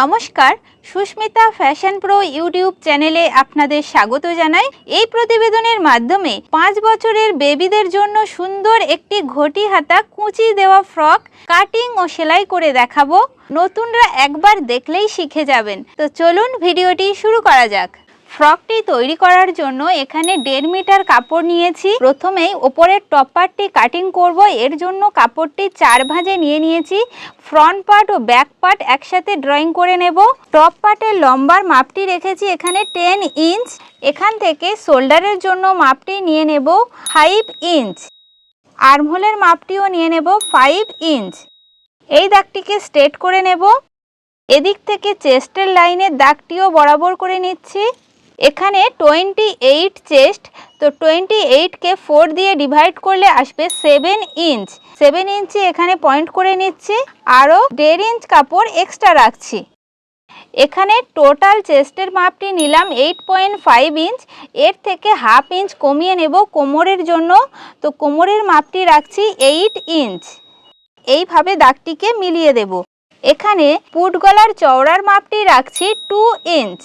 নমস্কার, Susmita fashion pro YouTube চ্যানেলে আপনাদের স্বাগত জানাই। এই প্রতিবেদনের মাধ্যমে পাঁচ বছরের বেবিদের জন্য সুন্দর একটি ঘটি হাতা কুঁচি দেওয়া ফ্রক, কাটিং ও সেলাই করে দেখাবো। নতুনরা একবার দেখলেই শিখে যাবেন। তো চলুন ভিডিওটি শুরু করা যাক। ফ্রকটি তৈরি করার জন্য এখানে দেড় মিটার কাপড় নিয়েছি। প্রথমেই ওপরের টপ পার্টটি কাটিং করব। এর জন্য কাপড়টি চার ভাঁজে নিয়ে নিয়েছি। ফ্রন্ট পার্ট ও ব্যাক পার্ট একসাথে ড্রয়িং করে নেব। টপ পার্টের লম্বার মাপটি রেখেছি এখানে টেন ইঞ্চ এখান থেকে শোল্ডারের জন্য মাপটি নিয়ে নেব ফাইভ ইঞ্চ আর্মহোলের মাপটিও নিয়ে নেব ফাইভ ইঞ্চ এই দাগটিকে স্ট্রেট করে নেব। এদিক থেকে চেস্টের লাইনের দাগটিও বরাবর করে নিচ্ছি। এখানে টোয়েন্টি এইট চেস্ট তো টোয়েন্টি এইটকে ফোর দিয়ে ডিভাইড করলে আসবে সেভেন ইঞ্চ সেভেন ইঞ্চি এখানে পয়েন্ট করে নিচ্ছি, আরও দেড় ইঞ্চ কাপড় এক্সট্রা রাখছি। এখানে টোটাল চেস্টের মাপটি নিলাম এইট পয়েন্ট ফাইভ ইঞ্চ এর থেকে হাফ ইঞ্চ কমিয়ে নেব কোমরের জন্য। তো কোমরের মাপটি রাখছি এইট ইঞ্চ এইভাবে দাগটিকে মিলিয়ে দেব। এখানে পুট গলার চওড়ার মাপটি রাখছি টু ইঞ্চ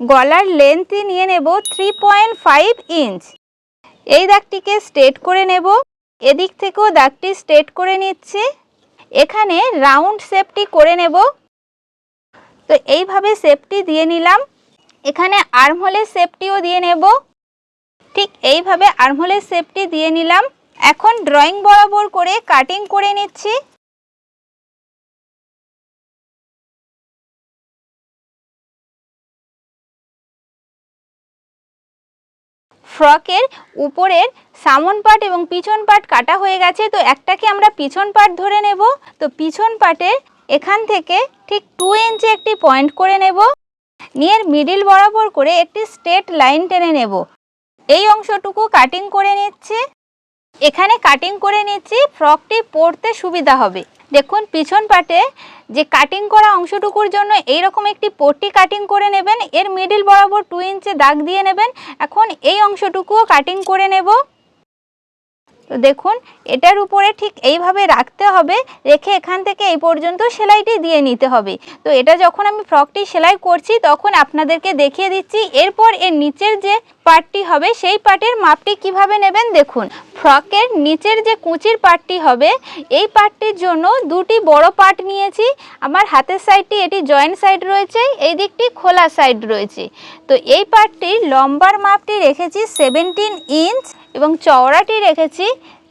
গলার লেন্থই নিয়ে নেব থ্রি পয়েন্ট ফাইভ ইঞ্চ এই দাগটিকে স্ট্রেট করে নেব। এদিক থেকেও দাগটি স্ট্রেট করে নিচ্ছি। এখানে রাউন্ড শেপটি করে নেব। তো এইভাবে শেপটি দিয়ে নিলাম। এখানে আর্মহোলের শেপটিও দিয়ে নেব। ঠিক এইভাবে আর্মহোলের শেপটি দিয়ে নিলাম। এখন ড্রয়িং বরাবর করে কাটিং করে নিচ্ছি। ফ্রকের উপরের সামন পাট এবং পিছন পাট কাটা হয়ে গেছে, তো একটাকে আমরা পিছন পাট ধরে নেব। তো পিছন পাটে এখান থেকে ঠিক টু ইঞ্চি একটি পয়েন্ট করে নেব। নিয়ে মিডিল বরাবর করে একটি স্ট্রেট লাইন টেনে নেব। এই অংশটুকু কাটিং করে নিচ্ছি। এখানে কাটিং করে নিচ্ছি, ফ্রকটি পরতে সুবিধা হবে। দেখুন, পিছন পাটে যে কাটিং করা অংশটুকুর জন্য এই রকম একটি পট্টি কাটিং করে নেবেন। এর মিডিল বরাবর টু ইঞ্চে দাগ দিয়ে নেবেন। এখন এই অংশটুকুও কাটিং করে নেব। তো দেখুন, এটার উপরে ঠিক এইভাবে রাখতে হবে, রেখে এখান থেকে এই পর্যন্ত সেলাইটি দিয়ে নিতে হবে। তো এটা যখন আমি ফ্রকটি সেলাই করছি, তখন আপনাদেরকে দেখিয়ে দিচ্ছি, এরপর এর নিচের যে পার্টটি হবে, সেই পার্টের মাপটি কীভাবে নেবেন দেখুন। ফ্রকের নিচের যে কুচির পার্টটি হবে, এই পার্টটির জন্য দুটি বড় পার্ট নিয়েছি। আমার হাতের সাইডটি এটি জয়েন্ট সাইড রয়েছে, এই দিকটি খোলা সাইড রয়েছে। তো এই পার্টটির লম্বার মাপটি রেখেছি সেভেন্টিন ইঞ্চ এবং চওড়াটি রেখেছি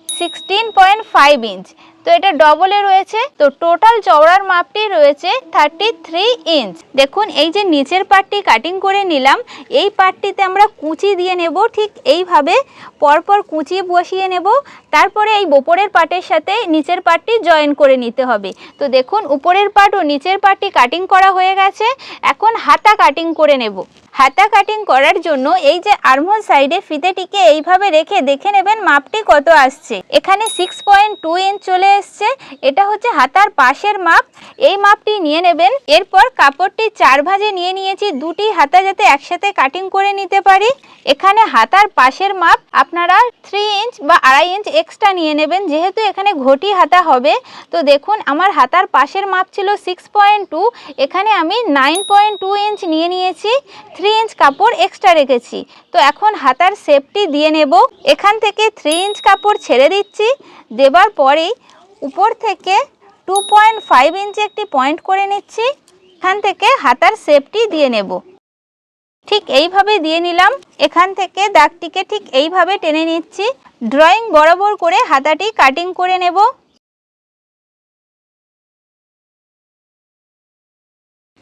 সিক্সটিন পয়েন্ট ফাইভ ইঞ্চ তো এটা ডবলে রয়েছে। তো টোটাল চওড়ার মাপটি রয়েছে থার্টি থ্রি ইঞ্চ দেখুন, এই যে নিচের পার্টটি কাটিং করে নিলাম, এই পার্টটিতে আমরা কুচি দিয়ে নেব, ঠিক এইভাবে পরপর কুচি বসিয়ে নেব। তারপরে এই ওপরের পার্টের সাথে নিচের পার্টটি জয়েন করে নিতে হবে। তো দেখুন, উপরের পার্ট ও নিচের পার্টটি কাটিং করা হয়ে গেছে। এখন হাতা কাটিং করে নেব। হাতা কাটিং করার জন্য এই যে আর্মহোল সাইডে ফিতেটিকে এইভাবে রেখে দেখে নেবেন মাপটি কত আসছে। এখানে সিক্স পয়েন্ট টু ইঞ্চ চলে এসছে। এটা হচ্ছে হাতার পাশের মাপ। এই মাপটি নিয়ে নেবেন। এরপর কাপড়টি চার ভাঁজে নিয়ে নিয়েছি। দুটি হাতা যাতে একসাথে কাটিং করে নিতে পারি। এখানে হাতার পাশের মাপ আপনারা থ্রি ইঞ্চ বা আড়াই ইঞ্চ এক্সট্রা নিয়ে নেবেন। যেহেতু এখানে ঘটি হাতা হবে। তো দেখুন, আমার হাতার পাশের মাপ ছিল সিক্স পয়েন্ট টু এখানে আমি নাইন পয়েন্ট টু ইঞ্চ নিয়ে নিয়েছি। থ্রি ইঞ্চ কাপড় এক্সট্রা রেখেছি। তো এখন হাতার শেপটি দিয়ে নেব। এখান থেকে থ্রি ইঞ্চ কাপড় ছেড়ে দিচ্ছি। দেবার পরেই উপর থেকে টু পয়েন্ট ফাইভ ইঞ্চি একটি পয়েন্ট করে নিচ্ছি। এখান থেকে হাতার শেপটি দিয়ে নেব। ঠিক এইভাবে দিয়ে নিলাম। এখান থেকে দাগটিকে ঠিক এইভাবে টেনে নিচ্ছি। ড্রয়িং বরাবর করে হাতাটি কাটিং করে নেব।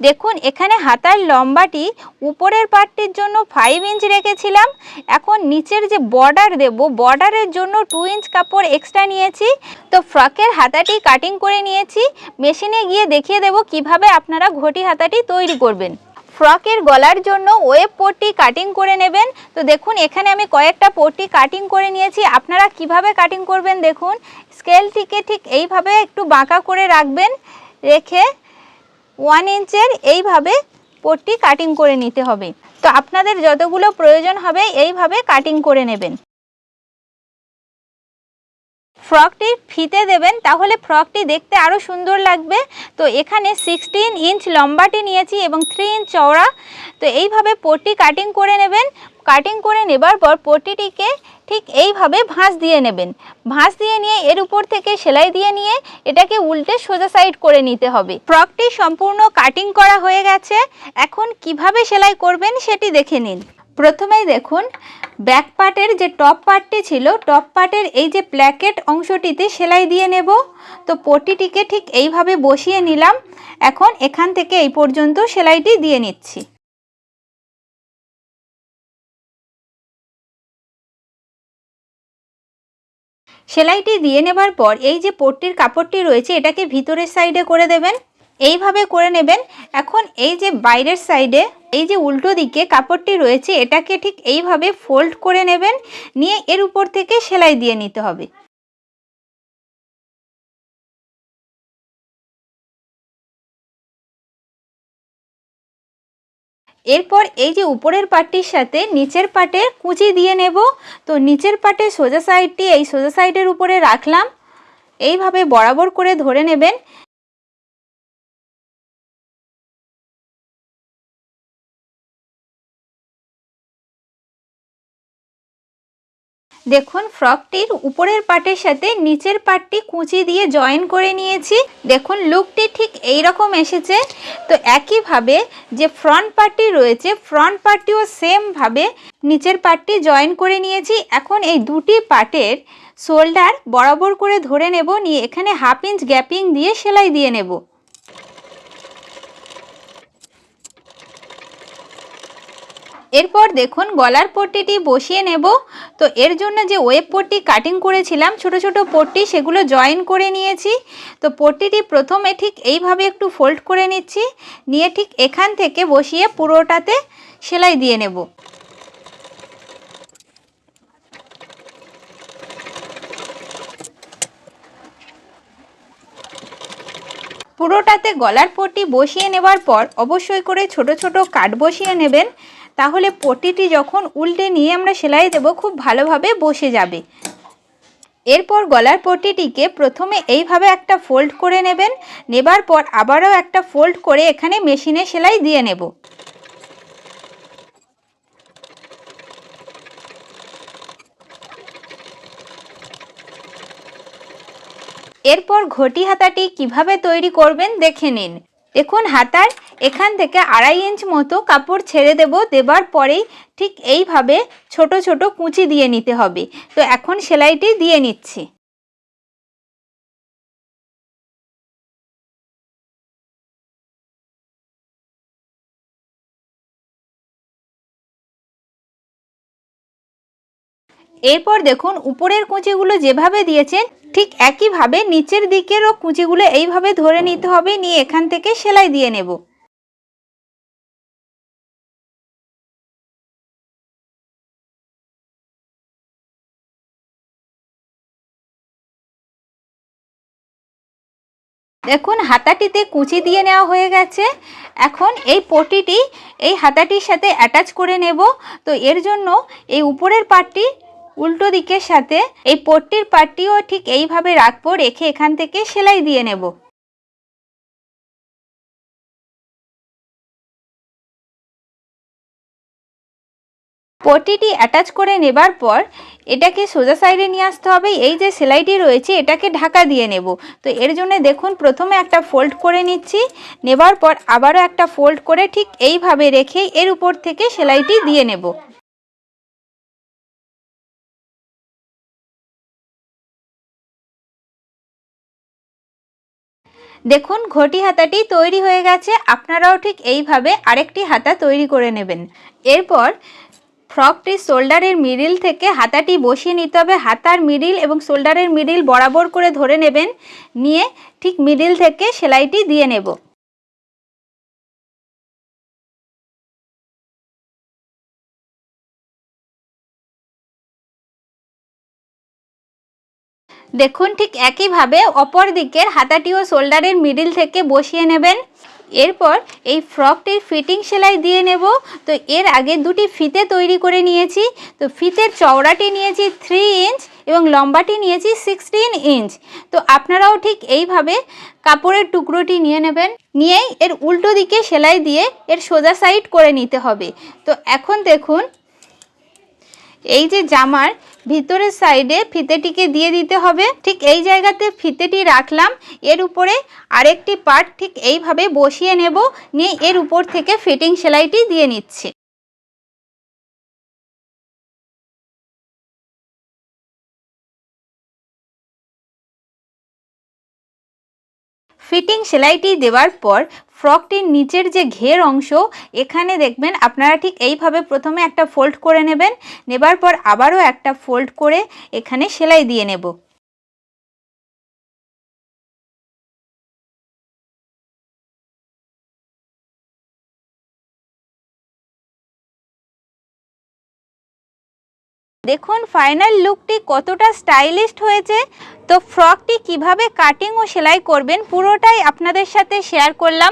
দেখুন, এখানে হাতার লম্বাটি উপরের পার্টটির জন্য ফাইভ ইঞ্চ রেখেছিলাম। এখন নিচের যে বর্ডার দেব বর্ডারের জন্য টু ইঞ্চ কাপড় এক্সট্রা নিয়েছি। তো ফ্রকের হাতাটি কাটিং করে নিয়েছি। মেশিনে গিয়ে দেখিয়ে দেব কীভাবে আপনারা ঘটি হাতাটি তৈরি করবেন। ফ্রকের গলার জন্য ওয়েব পট্টি কাটিং করে নেবেন। তো দেখুন, এখানে আমি কয়েকটা পট্টি কাটিং করে নিয়েছি। আপনারা কীভাবে কাটিং করবেন দেখুন। স্কেলটিকে ঠিক এইভাবে একটু বাঁকা করে রাখবেন, রেখে ওয়ান ইঞ্চের এইভাবে পট্টি কাটিং করে নিতে হবে। তো আপনাদের যতগুলো প্রয়োজন হবে, এইভাবে কাটিং করে নেবেন। ফ্রকটির ফিতে দেবেন, তাহলে ফ্রকটি দেখতে আরও সুন্দর লাগবে। তো এখানে সিক্সটিন ইঞ্চ লম্বাটি নিয়েছি এবং থ্রি ইঞ্চ চওড়া। তো এইভাবে পট্টি কাটিং করে নেবেন। কাটিং করে নেবার পর পট্টিটিকে ঠিক এইভাবে ভাঁজ দিয়ে নেবেন। ভাঁজ দিয়ে নিয়ে এর উপর থেকে সেলাই দিয়ে নিয়ে এটাকে উল্টে সোজা সাইড করে নিতে হবে। ফ্রকটি সম্পূর্ণ কাটিং করা হয়ে গেছে। এখন কীভাবে সেলাই করবেন সেটি দেখে নিন। প্রথমেই দেখুন ব্যাক পার্টের যে টপ পার্টটি ছিল টপ পার্টের এই যে প্ল্যাকেট অংশটিতে সেলাই দিয়ে নেব। তো পট্টিটিকে ঠিক এইভাবে বসিয়ে নিলাম। এখন এখান থেকে এই পর্যন্ত সেলাইটি দিয়ে নিচ্ছি। সেলাইটি দিয়ে নেবার পর এই যে পট্টির কাপড়টি রয়েছে, এটাকে ভিতরের সাইডে করে দেবেন। এইভাবে করে নেবেন। এখন এই যে বাইরের সাইডে এই যে উল্টো দিকে কাপড়টি রয়েছে, এটাকে ঠিক এইভাবে ফোল্ড করে নেবেন। নিয়ে এর উপর থেকে সেলাই দিয়ে নিতে হবে। এরপর এই যে উপরের পাটটির সাথে নিচের পাটে কুচি দিয়ে নেব। তো নিচের পাটে সোজা সাইডটি এই সোজা সাইডের উপরে রাখলাম। এইভাবে বরাবর করে ধরে নেবেন। দেখুন, ফ্রকটির উপরের পাটের সাথে নিচের পাটটি কুচি দিয়ে জয়েন করে নিয়েছি। দেখুন, লুকটি ঠিক এই রকম এসেছে। তো একইভাবে যে ফ্রন্ট পার্টটি রয়েছে, ফ্রন্ট পার্টটিও সেমভাবে নিচের পার্টটি জয়েন করে নিয়েছি। এখন এই দুটি পার্টের শোল্ডার বরাবর করে ধরে নেব, নিয়ে এখানে হাফ ইঞ্চ গ্যাপিং দিয়ে সেলাই দিয়ে নেব। এরপর দেখুন গলার পট্টিটি বসিয়ে নেব। তো এর জন্য যে ওয়েব পট্টি কাটিং করেছিলাম, ছোট ছোট পট্টি, সেগুলো জয়েন করে নিয়েছি। তো পট্টিটি প্রথমে ঠিক এইভাবে একটু ফোল্ড করে নিচ্ছি। নিয়ে ঠিক এখান থেকে বসিয়ে পুরোটাতে সেলাই দিয়ে নেব। পুরোটাতে গলার পট্টি বসিয়ে নেবার পর অবশ্যই করে ছোট ছোট কাট বসিয়ে নেবেন। তাহলে পটিটি যখন উল্টে নিয়ে আমরা সেলাই দেব, খুব ভালোভাবে বসে যাবে। এরপর গলার পটিটিকে প্রথমে এইভাবে একটা ফোল্ড করে নেবেন, নেবার পর আবারও একটা ফোল্ড করে এখানে মেশিনে সেলাই দিয়ে নেব। এরপর ঘটি হাতাটি কীভাবে তৈরি করবেন দেখে নিন। দেখুন, হাতার এখান থেকে আড়াই ইঞ্চ মতো কাপড় ছেড়ে দেব। দেবার পরেই ঠিক এইভাবে ছোট ছোট কুচি দিয়ে নিতে হবে। তো এখন সেলাইটি দিয়ে নিচ্ছি। এরপর দেখুন উপরের কুঁচিগুলো যেভাবে দিয়েছেন, ঠিক একইভাবে নিচের দিকেরও কুঁচিগুলো এইভাবে ধরে নিতে হবে। নিয়ে এখান থেকে সেলাই দিয়ে নেব। দেখুন, হাতাটিতে কুচি দিয়ে নেওয়া হয়ে গেছে। এখন এই পটিটি এই হাতাটির সাথে অ্যাটাচ করে নেব। তো এর জন্য এই উপরের পাটটি উল্টো দিকের সাথে এই পট্টির পাটটিও ঠিক এইভাবে রাখব, রেখে এখান থেকে সেলাই দিয়ে নেব। পট্টিটি অ্যাটাচ করে নেবার পর এটাকে সোজা সাইডে নিয়ে আসতে হবে। এই যে সেলাইটি রয়েছে, এটাকে ঢাকা দিয়ে নেব। তো এর জন্য দেখুন, প্রথমে একটা ফোল্ড করে নিচ্ছি। নেবার পর আবারও একটা ফোল্ড করে ঠিক এইভাবে রেখে এর উপর থেকে সেলাইটি দিয়ে নেব। দেখুন, ঘটি হাতাটি তৈরি হয়ে গেছে। আপনারাও ঠিক এইভাবে আরেকটি হাতা তৈরি করে নেবেন। এরপর ফ্রকটি শোল্ডারের মিডিল থেকে হাতাটি বসিয়ে নিতে হবে। হাতার মিডিল এবং শোল্ডারের মিডিল বরাবর করে ধরে নেবেন। নিয়ে ঠিক মিডিল থেকে সেলাইটি দিয়ে নেব। দেখুন ঠিক একইভাবে অপর দিকের হাতাটিও শোল্ডারের মিডিল থেকে বসিয়ে নেবেন। এরপর এই ফ্রকটির ফিটিং সেলাই দিয়ে নেব। তো এর আগে দুটি ফিতে তৈরি করে নিয়েছি। তো ফিতের চওড়াটি নিয়েছি থ্রি ইঞ্চ এবং লম্বাটি নিয়েছি সিক্সটিন ইঞ্চ তো আপনারাও ঠিক এইভাবে কাপড়ের টুকরোটি নিয়ে নেবেন। নিয়েই এর উল্টো দিকে সেলাই দিয়ে এর সোজা সাইড করে নিতে হবে। তো এখন দেখুন এই যে জামার ভিতরের সাইডে ফিতেটিকে দিয়ে দিতে হবে। ঠিক এই জায়গাতে ফিতেটি রাখলাম। এর উপরে আরেকটি পার্ট ঠিক এইভাবে বসিয়ে নেব। নিয়ে এর উপর থেকে ফিটিং সেলাইটি দিয়ে নিচ্ছে। ফিটিং সেলাইটি দেওয়ার পর ফ্রকটির নিচের যে ঘের অংশ, এখানে দেখবেন আপনারা ঠিক এইভাবে প্রথমে একটা ফোল্ড করে নেবেন, নেবার পর আবারও একটা ফোল্ড করে এখানে সেলাই দিয়ে নেব। দেখুন ফাইনাল লুকটি কতটা স্টাইলিশড হয়েছে। তো ফ্রকটি কীভাবে কাটিং ও সেলাই করবেন, পুরোটাই আপনাদের সাথে শেয়ার করলাম।